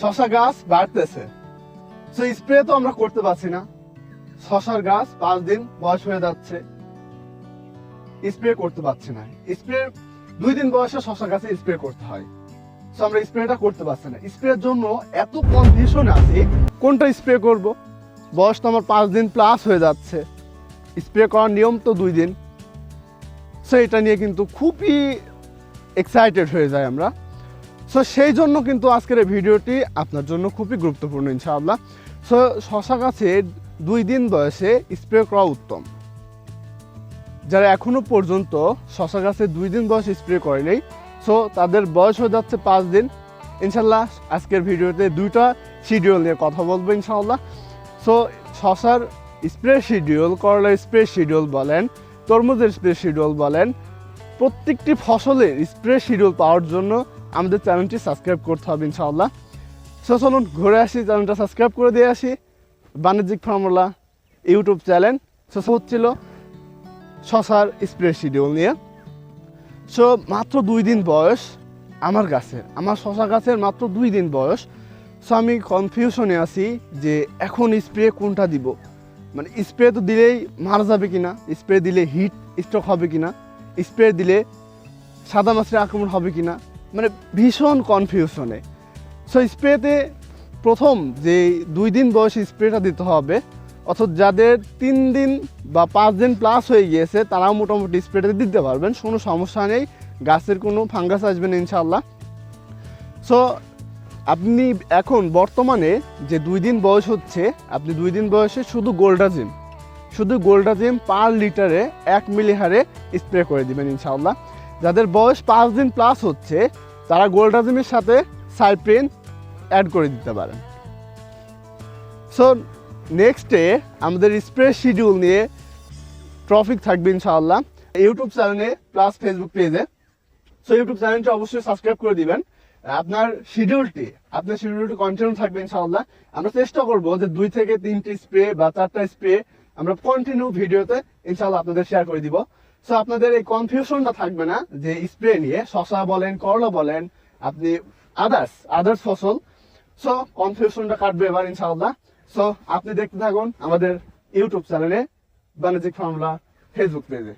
শশা গাছ বাড়তেছে। তো স্প্রে তো আমরা করতে পারছি না। শশার গাছ পাঁচ দিন বয়স হয়ে যাচ্ছে। স্প্রে করতে পারছি না। স্প্রে দুই দিন বয়সে শশা গাছে স্প্রে করতে হয়। তো আমরা স্প্রেটা করতে পারছি না। স্প্রের জন্য এত কনফিউশন আছে, কোনটা স্প্রে করব? বয়স তো আমার পাঁচ দিন প্লাস হয়ে যাচ্ছে। স্প্রে করার নিয়ম তো দুই দিন। সো এটা নিয়ে কিন্তু খুবই এক্সাইটেড হয়ে যায় আমরা। সো সেই জন্য কিন্তু আজকের এই ভিডিওটি আপনার জন্য খুবই গুরুত্বপূর্ণ, ইনশাআল্লাহ। সো শশা গাছে দুই দিন বয়সে স্প্রে করা উত্তম। যারা এখনও পর্যন্ত শশা গাছে দুই দিন বয়স স্প্রে করেনি সো তাদের বয়স হয়ে যাচ্ছে পাঁচ দিন। ইনশাল্লাহ আজকের ভিডিওতে দুইটা শিডিউল নিয়ে কথা বলব, ইনশাআল্লাহ। সো শশার স্প্রে শিডিউল করলার স্প্রে শিডিউল বলেন, তরমুজের স্প্রে শিডিউল বলেন, প্রত্যেকটি ফসলের স্প্রে শিডিউল পাওয়ার জন্য আমাদের চ্যানেলটি সাবস্ক্রাইব করতে হবে ইনশাআল্লাহ। সো চলুন ঘুরে আসি, চ্যানেলটা সাবস্ক্রাইব করে দিয়ে আসি। বাণিজ্যিক ফর্মুলা ইউটিউব চ্যানেল। সো হচ্ছিল শশার স্প্রে শিডিউল নিয়ে। সো মাত্র দুই দিন বয়স আমার গাছের, আমার শশা গাছের মাত্র দুই দিন বয়স। সো আমি কনফিউশনে আছি যে এখন স্প্রে কোনটা দিব? মানে স্প্রে তো দিলেই মারা যাবে কিনা? স্প্রে দিলে হিট স্ট্রোক হবে কিনা? স্প্রে দিলে সাদা মাছের আক্রমণ হবে কিনা? মানে ভীষণ কনফিউশনে সো স্প্রেতে প্রথম যে দুই দিন বয়সে স্প্রেটা দিতে হবে, অর্থাৎ যাদের তিন দিন বা পাঁচ দিন প্লাস হয়ে গিয়েছে, তারাও মোটামুটি স্প্রেটা দিতে পারবেন, কোনো সমস্যা নেই। গাছের কোনো ফাঙ্গাস আসবে না ইনশাল্লাহ সো আপনি এখন বর্তমানে যে দুই দিন বয়স হচ্ছে, আপনি দুই দিন বয়সে শুধু গোল্ডাজিম শুধু গোল্ডাজিম পার লিটারে এক মিলি হারে স্প্রে করে দিবেন, ইনশাআল্লাহ। যাদের বয়স পাঁচ দিন প্লাস হচ্ছে, তারা গোল্ডাজিমের সাথে সাইপ্রিন অ্যাড করে দিতে পারেন। সো নেক্সটে আমাদের স্প্রে শিডিউল নিয়ে ট্রফিক থাকবে ইনশাআল্লাহ। ইউটিউব চ্যানেলে প্লাস ফেসবুক পেজে সো ইউটিউব চ্যানেলটি অবশ্যই সাবস্ক্রাইব করে দিবেন। আপনার শিডিউলটি আপনার শিডিউলটি কন্টিনিউ থাকবে ইনশাআল্লাহ। আমরা চেষ্টা করব যে দুই থেকে তিনটি স্প্রে বা চারটা স্প্রে আমরা কন্টিনিউ ভিডিওতে ইনশাআল্লাহ আপনাদের শেয়ার করে দিব। সো আপনাদের এই কনফিউশনটা থাকবে না, যে স্প্রে নিয়ে শশা বলেন, করলা বলেন, আপনি আদার্স আদার্স ফসল। সো কনফিউশনটা কাটবে এবার ইনশাআল্লাহ। সো আপনি দেখতে থাকুন আমাদের ইউটিউব চ্যানেলে বাণিজ্যিক ফর্মুলা ফেসবুক পেজে